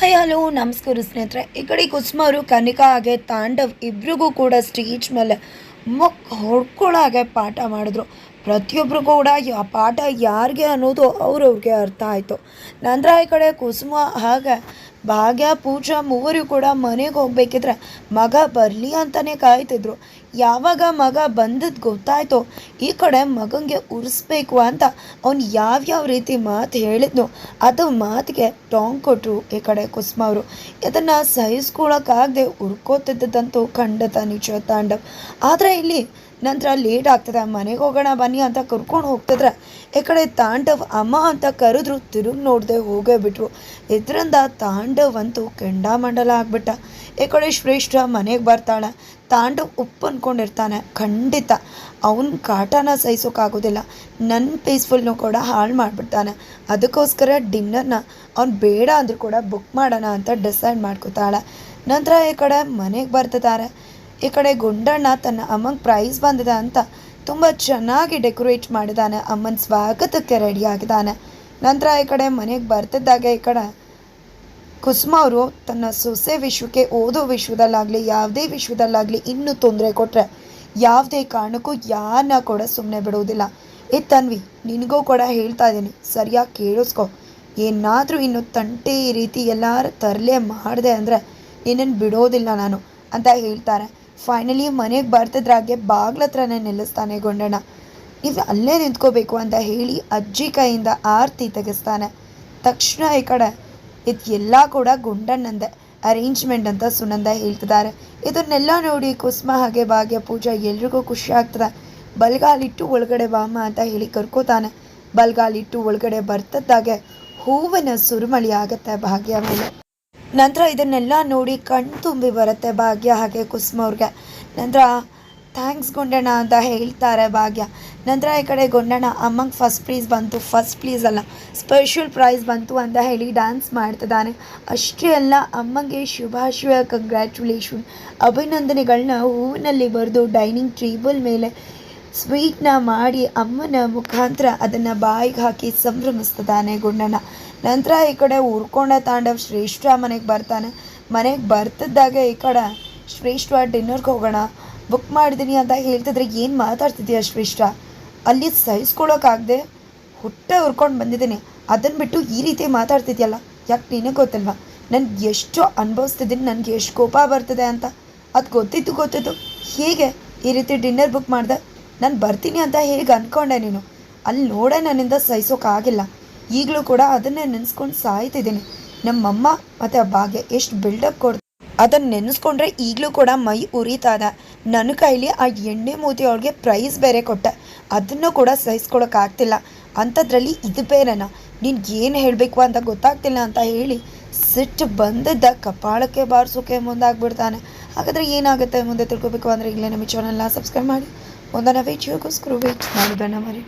Hi hello, ನಮಸ್ಕಾರ ಸ್ನೇಹಿತರೆ. ಈ ಕಡೆ ಕುಸುಮ ಅವರು ಕನಿಕಾ ಹಾಗೆ ತಾಂಡವ್ ಇಬ್ರಿಗೂ ಕೂಡ ಸ್ಟೇಜ್ ಮೇಲೆ ಮೊಕ್ ಹೊಡ್ಕೊಳ್ಳೋ ಹಾಗೆ ಪಾಠ ಮಾಡಿದ್ರು. ಪ್ರತಿಯೊಬ್ಬರು ಕೂಡ ಆ ಪಾಠ ಯಾರಿಗೆ ಅನ್ನೋದು ಅವ್ರವ್ರಿಗೆ ಅರ್ಥ ಆಯಿತು. ನಂತರ ಈ ಕಡೆ ಕುಸುಮ ಹಾಗೆ ಭಾಗ್ಯ, ಪೂಜಾ ಮೂವರು ಕೂಡ ಮನೆಗೆ ಹೋಗ್ಬೇಕಿದ್ರೆ ಮಗ ಬರಲಿ ಅಂತಲೇ ಕಾಯ್ತಿದ್ರು. ಯಾವಾಗ ಮಗ ಬಂದದ್ದು ಗೊತ್ತಾಯ್ತೋ. ಈ ಕಡೆ ಮಗನಿಗೆ ಉರಿಸ್ಬೇಕು ಅಂತ ಅವ್ನು ಯಾವ್ಯಾವ ರೀತಿ ಮಾತು ಹೇಳಿದ್ನು ಅದು ಮಾತಿಗೆ ಟಾಂಗ್ ಕೊಟ್ಟರು ಈ ಕಡೆ ಕುಸ್ಮ ಅವರು. ಇದನ್ನು ಸಹಿಸ್ಕೊಳಕ್ಕಾಗದೆ ಉರ್ಕೋತಿದ್ದಂತೂ ಖಂಡತ ನಿಜ ತಾಂಡವ್. ಆದರೆ ಇಲ್ಲಿ ನಂತರ ಲೇಟ್ ಆಗ್ತದೆ. ಮನೆಗೆ ಹೋಗೋಣ ಬನ್ನಿ ಅಂತ ಕರ್ಕೊಂಡು ಹೋಗ್ತಿದ್ರೆ ಈ ಕಡೆ ತಾಂಡವ್ ಅಮ್ಮ ಅಂತ ಕರೆದ್ರು ತಿರುಗಿ ನೋಡದೆ ಹೋಗೇ ಬಿಟ್ರು. ಇದರಿಂದ ತಾಂಡವ್ ಅಂತೂ ಕೆಂಡಾಮಂಡಲ ಆಗ್ಬಿಟ್ಟ. ಈ ಕಡೆ ಶ್ರೇಷ್ಠ ಮನೆಗೆ ಬರ್ತಾಳೆ. ತಾಂಡವ್ ಉಪ್ಪು ಅಂದ್ಕೊಂಡಿರ್ತಾನೆ ಖಂಡಿತ. ಅವನ ಕಾಟನ ಸಹಿಸೋಕ್ಕಾಗೋದಿಲ್ಲ ನನ್ನ ಪೀಸ್ಫುಲ್ನು ಕೂಡ ಹಾಳು ಮಾಡಿಬಿಡ್ತಾನೆ. ಅದಕ್ಕೋಸ್ಕರ ಡಿನ್ನರ್ನ ಅವ್ನು ಬೇಡ ಅಂದರೂ ಕೂಡ ಬುಕ್ ಮಾಡೋಣ ಅಂತ ಡಿಸೈಡ್ ಮಾಡ್ಕೋತಾಳೆ. ನಂತರ ಈ ಕಡೆ ಮನೆಗೆ ಬರ್ತಿದ್ದಾರೆ. ಈ ಕಡೆ ಗುಂಡಣ್ಣ ತನ್ನ ಅಮ್ಮಂಗೆ ಪ್ರೈಸ್ ಬಂದಿದೆ ಅಂತ ತುಂಬ ಚೆನ್ನಾಗಿ ಡೆಕೋರೇಟ್ ಮಾಡಿದ್ದಾನೆ. ಅಮ್ಮನ ಸ್ವಾಗತಕ್ಕೆ ರೆಡಿ ಆಗಿದ್ದಾನೆ. ನಂತರ ಈ ಕಡೆ ಮನೆಗೆ ಬರ್ತಿದ್ದಾಗ ಈ ಕಡೆ ಕುಸುಮ ಅವರು ತನ್ನ ಸೊಸೆ ವಿಶ್ವಕ್ಕೆ ಓದೋ ವಿಶ್ವದಲ್ಲಾಗಲಿ, ಯಾವುದೇ ವಿಶ್ವದಲ್ಲಾಗಲಿ ಇನ್ನೂ ತೊಂದರೆ ಕೊಟ್ಟರೆ ಯಾವುದೇ ಕಾರಣಕ್ಕೂ ಯಾರನ್ನ ಕೂಡ ಸುಮ್ಮನೆ ಬಿಡೋದಿಲ್ಲ. ಏ ತನ್ವಿ, ನಿನಗೂ ಕೂಡ ಹೇಳ್ತಾ ಇದ್ದೀನಿ. ಸರಿಯಾಗಿ ಕೇಳಿಸ್ಕೊ. ಏನಾದರೂ ಇನ್ನು ತಂಟೆ ರೀತಿ ಎಲ್ಲರೂ ತರಲೆ ಮಾಡಿದೆ ಅಂದರೆ ಏನೇನು ಬಿಡೋದಿಲ್ಲ ನಾನು ಅಂತ ಹೇಳ್ತಾರೆ. ಫೈನಲಿ ಮನೆಗೆ ಬರ್ತಿದ್ರಾಗೆ ಬಾಗ್ಲ ಹತ್ರನೇ ನಿಲ್ಲಿಸ್ತಾನೆ ಗೊಂಡಣ್ಣ. ನೀವು ಅಲ್ಲೇ ನಿಂತ್ಕೋಬೇಕು ಅಂತ ಹೇಳಿ ಅಜ್ಜಿ ಕೈಯಿಂದ ಆರತಿ ತೆಗೆಸ್ತಾನೆ. ತಕ್ಷಣ ಈ ಕಡೆ. ಇದು ಎಲ್ಲ ಕೂಡ ಗುಂಡಣ್ಣಂದೆ. ಅರೇಂಜ್ಮೆಂಟ್ ಅಂತ ಸುನಂದ ಹೇಳ್ತಿದ್ದಾರೆ. ಇದನ್ನೆಲ್ಲ ನೋಡಿ ಕುಸುಮ ಹಾಗೆ ಭಾಗ್ಯ ಪೂಜಾ ಎಲ್ರಿಗೂ ಖುಷಿ ಆಗ್ತದೆ. ಬಲ್ಗಾಲಿಟ್ಟು ಒಳಗಡೆ ಬಾಮ ಅಂತ ಹೇಳಿ ಕರ್ಕೋತಾನೆ. ಬಲ್ಗಾಲಿಟ್ಟು ಒಳಗಡೆ ಬರ್ತಿದ್ದಾಗೆ ಹೂವಿನ ಸುರುಮಳಿ ಆಗುತ್ತೆ ಭಾಗ್ಯ ಮೇಲೆ. ನಂತರ ಇದನ್ನೆಲ್ಲ ನೋಡಿ ಕಣ್ ತುಂಬಿ ಬರುತ್ತೆ ಭಾಗ್ಯ ಹಾಗೆ ಕುಸುಮ ಅವ್ರಿಗೆ. ನಂತರ, ಥ್ಯಾಂಕ್ಸ್ ಗುಂಡಣ್ಣ ಅಂತ ಹೇಳ್ತಾರೆ ಭಾಗ್ಯ. ನಂತರ ಈ ಕಡೆ ಗುಂಡಣ್ಣ, ಅಮ್ಮಂಗೆ ಫಸ್ಟ್ ಪ್ರೈಸ್ ಬಂತು ಫಸ್ಟ್ ಪ್ಲೀಸ್ ಅಲ್ಲ ಸ್ಪೆಷಲ್ ಪ್ರೈಸ್ ಬಂತು ಅಂತ ಹೇಳಿ ಡ್ಯಾನ್ಸ್ ಮಾಡ್ತಿದ್ದಾನೆ. ಅಷ್ಟೇ ಅಲ್ಲ, ಅಮ್ಮಂಗೆ ಶುಭಾಶಯ ಕಂಗ್ರ್ಯಾಚುಲೇಷನ್ ಅಭಿನಂದನೆಗಳನ್ನ ಹೂವಿನಲ್ಲಿ ಬರೆದು ಡೈನಿಂಗ್ ಟೇಬಲ್ ಮೇಲೆ ಸ್ವೀಟ್ನ ಮಾಡಿ ಅಮ್ಮನ ಮುಖಾಂತರ ಅದನ್ನು ಬಾಯಿಗೆ ಹಾಕಿ ಸಂಭ್ರಮಿಸ್ತಾನೆ ಗುಂಡಣ್ಣ ನಂತರ ಈ ಕಡೆ ಉರ್ಕೊಂಡ ತಾಂಡವ್ ಶ್ರೇಷ್ಠ ಮನೆಗೆ ಬರ್ತಾನೆ. ಮನೆಗೆ ಬರ್ತಿದ್ದಾಗ ಈ ಕಡೆ ಶ್ರೇಷ್ಠ, ಡಿನ್ನರ್ಗೆ ಹೋಗೋಣ ಬುಕ್ ಮಾಡಿದ್ದೀನಿ ಅಂತ ಹೇಳ್ತಿದ್ರೆ ಏನು ಮಾತಾಡ್ತಿದ್ದೀಯ ಶ್ರೇಷ್ಠ? ಅಲ್ಲಿ ಸಹಿಸ್ಕೊಳೋಕ್ಕಾಗದೆ ಹುಟ್ಟೆ ಉರ್ಕೊಂಡು ಬಂದಿದ್ದೀನಿ. ಅದನ್ನು ಬಿಟ್ಟು ಈ ರೀತಿ ಮಾತಾಡ್ತಿದ್ಯಲ್ಲ, ಯಾಕೆ ನಿನಗೆ ಗೊತ್ತಲ್ವಾ? ನನಗೆ ಎಷ್ಟು ಅನುಭವಿಸ್ತಿದ್ದೀನಿ, ನನಗೆ ಎಷ್ಟು ಕೋಪ ಬರ್ತದೆ ಅಂತ. ಅದು ಗೊತ್ತಿತ್ತು ಗೊತ್ತಿತ್ತು. ಹೇಗೆ ಈ ರೀತಿ ಡಿನ್ನರ್ ಬುಕ್ ಮಾಡಿದೆ? ನಾನು ಬರ್ತೀನಿ ಅಂತ ಹೇಗೆ ಅಂದ್ಕೊಂಡೆ ನೀನು? ಅಲ್ಲಿ ನೋಡೇ ನನ್ನಿಂದ ಸಹಿಸೋಕ್ಕಾಗಿಲ್ಲ ಈಗಲೂ ಕೂಡ ಅದನ್ನೇ ನೆನೆಸ್ಕೊಂಡು ಸಾಯ್ತಿದ್ದೀನಿ. ನಮ್ಮಮ್ಮ ಮತ್ತು ಆ ಭಾಗ್ಯ ಎಷ್ಟು ಬಿಲ್ಡಪ್ ಕೊಡ್ ಅದನ್ನು ನೆನೆಸ್ಕೊಂಡ್ರೆ ಈಗಲೂ ಕೂಡ ಮೈ ಉರಿತಾದ ನನ್ನ ಕೈಲಿ ಆ ಎಣ್ಣೆ ಮೂತಿ ಅವಳಿಗೆ ಪ್ರೈಸ್ ಬೇರೆ ಕೊಟ್ಟೆ. ಅದನ್ನು ಕೂಡ ಸಹಿಸ್ಕೊಳಕ್ಕಾಗ್ತಿಲ್ಲ ಅಂಥದ್ರಲ್ಲಿ ಇದು ಬೇರೆನಾ? ನೀನು ಏನು ಹೇಳಬೇಕು ಅಂತ ಗೊತ್ತಾಗ್ತಿಲ್ಲ ಅಂತ ಹೇಳಿ ಸಿಟ್ಟು ಬಂದಿದ್ದ ಕಪಾಳಕ್ಕೆ ಬಾರಿಸೋಕೆ ಮುಂದಾಗ್ಬಿಡ್ತಾನೆ. ಹಾಗಾದರೆ ಏನಾಗುತ್ತೆ ಮುಂದೆ ತಿಳ್ಕೊಬೇಕು ಅಂದರೆ ಈಗಲೇ ನಮ್ಮ ಚಾನಲ್ನ ಸಬ್ಸ್ಕ್ರೈಬ್ ಮಾಡಿ. ಒಂದನ್ನು ವೇಟ್ ಯೋಗೋಸ್ಕರ ವೇಟ್ ಮಾಡೋದನ್ನು ಮರಿ